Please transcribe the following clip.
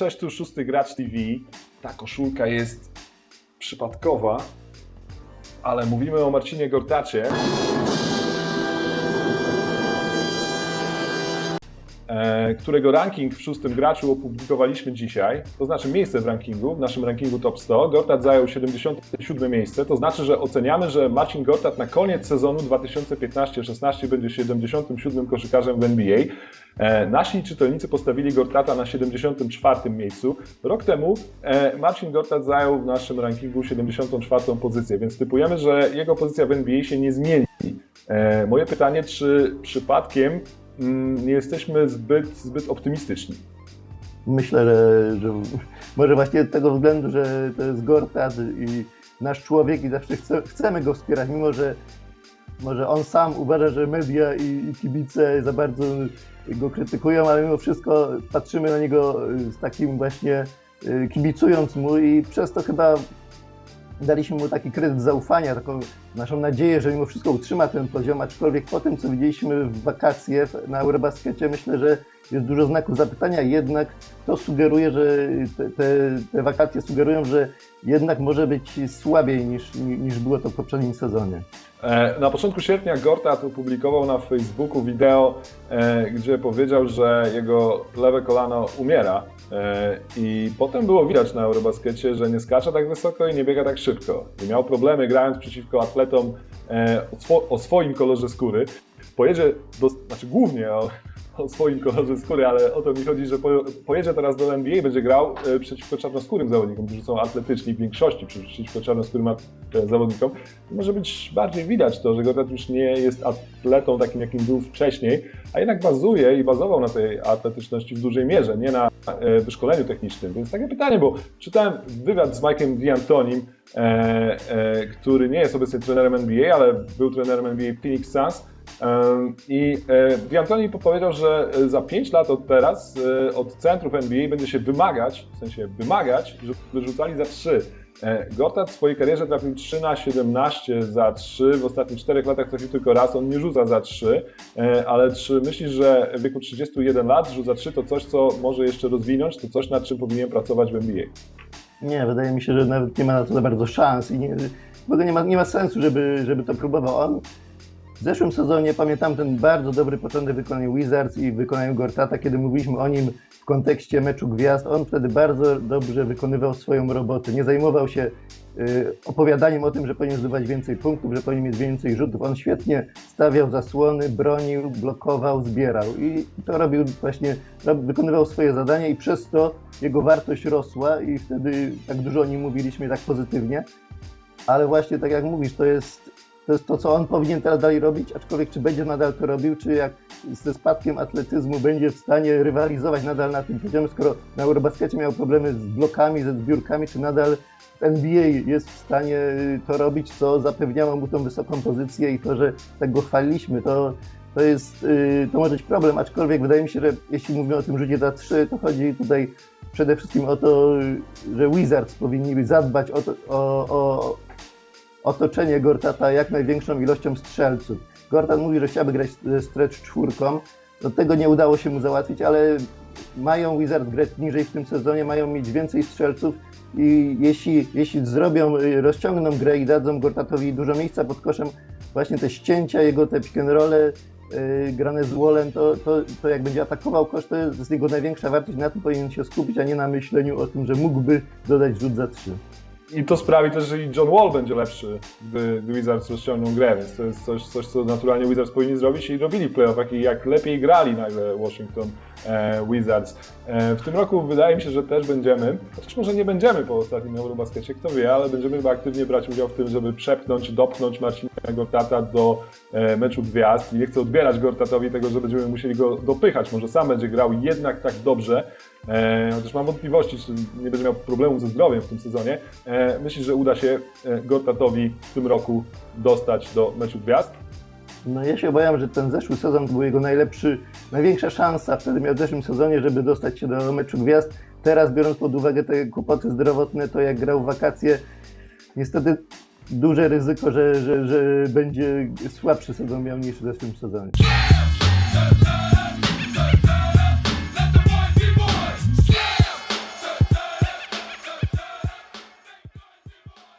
Cześć, tu szósty gracz TV. Ta koszulka jest przypadkowa, ale mówimy o Marcinie Gortacie. Którego ranking w szóstym graczu opublikowaliśmy dzisiaj, to znaczy miejsce w rankingu, w naszym rankingu top 100. Gortat zajął 77 miejsce, to znaczy, że oceniamy, że Marcin Gortat na koniec sezonu 2015-16 będzie 77 koszykarzem w NBA. E, Nasi czytelnicy postawili Gortata na 74 miejscu. Rok temu e, Marcin Gortat zajął w naszym rankingu 74 pozycję, więc typujemy, że jego pozycja w NBA się nie zmieni. E, Moje pytanie, czy przypadkiem nie jesteśmy zbyt, zbyt optymistyczni? Myślę, że, że może właśnie z tego względu, że to jest Gortat i nasz człowiek i zawsze chce, chcemy go wspierać, mimo że może on sam uważa, że media i, i kibice za bardzo go krytykują, ale mimo wszystko patrzymy na niego z takim właśnie y, kibicując mu i przez to chyba daliśmy mu taki kredyt zaufania, taką naszą nadzieję, że mimo wszystko utrzyma ten poziom, aczkolwiek po tym, co widzieliśmy w wakacje na Eurobaskecie, myślę, że jest dużo znaków zapytania, jednak to sugeruje, że te, te, te wakacje sugerują, że jednak może być słabiej niż, niż było to w poprzednim sezonie. E, Na początku sierpnia Gortat opublikował na Facebooku wideo, e, gdzie powiedział, że jego lewe kolano umiera. E, I potem było widać na Eurobaskecie, że nie skacze tak wysoko i nie biega tak szybko. I miał problemy grając przeciwko atletom o swoim kolorze skóry. Pojedzie, do, znaczy głównie o, swoim kolorze skóry, ale o to mi chodzi, że po, pojedzie teraz do NBA i będzie grał e, przeciwko czarnoskórym zawodnikom, którzy są atletyczni w większości, przeciwko czarnoskórym zawodnikom. Może być bardziej widać to, że Gortat już nie jest atletą takim, jakim był wcześniej, a jednak bazuje i bazował na tej atletyczności w dużej mierze, nie na e, wyszkoleniu technicznym. Więc takie pytanie, bo czytałem wywiad z Mike'em D'Antonim, e, który nie jest obecnie trenerem NBA, ale był trenerem NBA Phoenix Suns. I e, D'Antoni powiedział, że e, za 5 lat od teraz e, od centrów NBA będzie się wymagać, w sensie wymagać, żeby rzucali za 3. E, Gortat w swojej karierze trafił 3 na 17 za 3, w ostatnich 4 latach trafił tylko raz, on nie rzuca za 3, e, ale czy myślisz, że w wieku 31 lat rzuca 3 to coś, co może jeszcze rozwinąć, to coś, nad czym powinien pracować w NBA? Nie, wydaje mi się, że nawet nie ma na to za bardzo szans i nie, w ogóle nie ma, nie ma sensu, żeby, żeby to próbował on. W zeszłym sezonie pamiętam ten bardzo dobry początek wykonania Wizards i wykonania Gortata, kiedy mówiliśmy o nim w kontekście meczu gwiazd. On wtedy bardzo dobrze wykonywał swoją robotę. Nie zajmował się y, opowiadaniem o tym, że powinien zdobywać więcej punktów, że powinien mieć więcej rzutów. On świetnie stawiał zasłony, bronił, blokował, zbierał i to robił właśnie, wykonywał swoje zadania i przez to jego wartość rosła i wtedy tak dużo o nim mówiliśmy tak pozytywnie. Ale właśnie tak jak mówisz, to jest to, jest to co on powinien teraz dalej robić, aczkolwiek czy będzie nadal to robił, czy jak ze spadkiem atletyzmu będzie w stanie rywalizować nadal na tym poziomie, skoro na Eurobaskecie miał problemy z blokami, ze zbiórkami, czy nadal NBA jest w stanie y, to robić, co zapewniało mu tą wysoką pozycję i to, że tak go chwaliliśmy, to, to jest, y, to może być problem, aczkolwiek wydaje mi się, że jeśli mówimy o tym rzucie za trzy, to chodzi tutaj przede wszystkim o to, że Wizards powinni zadbać o, to, o, o otoczenie Gortata jak największą ilością strzelców. Gortat mówi, że chciałby grać stretch czwórką. Do tego nie udało się mu załatwić, ale mają Wizards grać niżej w tym sezonie, mają mieć więcej strzelców i jeśli, jeśli zrobią, rozciągną grę i dadzą Gortatowi dużo miejsca pod koszem, właśnie te ścięcia, jego te pick and rolle, yy, grane z Wallem, to, to, to jak będzie atakował kosz, to jest jego największa wartość, na tym powinien się skupić, a nie na myśleniu o tym, że mógłby dodać rzut za trzy. I to sprawi też, że i John Wall będzie lepszy, gdy, gdy Wizards rozciągną grę, więc to jest coś, coś, co naturalnie Wizards powinni zrobić i robili w playoffach i jak lepiej grali nagle Washington e, Wizards. E, w tym roku wydaje mi się, że też będziemy, chociaż może nie będziemy po ostatnim Eurobaskecie, kto wie, ale będziemy chyba aktywnie brać udział w tym, żeby przepchnąć, dopchnąć Marcina Gortata do e, meczu gwiazd i nie chcę odbierać Gortatowi tego, że będziemy musieli go dopychać, może sam będzie grał jednak tak dobrze, e, chociaż mam wątpliwości, czy nie będzie miał problemów ze zdrowiem w tym sezonie. E, myślisz, że uda się e, Gortatowi w tym roku dostać do meczu gwiazd? No ja się obawiam, że ten zeszły sezon był jego najlepszy, największa szansa wtedy miał w zeszłym sezonie, żeby dostać się do meczu gwiazd. Teraz biorąc pod uwagę te kłopoty zdrowotne, to jak grał w wakacje, niestety duże ryzyko, że, że, że będzie słabszy sezon miał niż w zeszłym sezonie.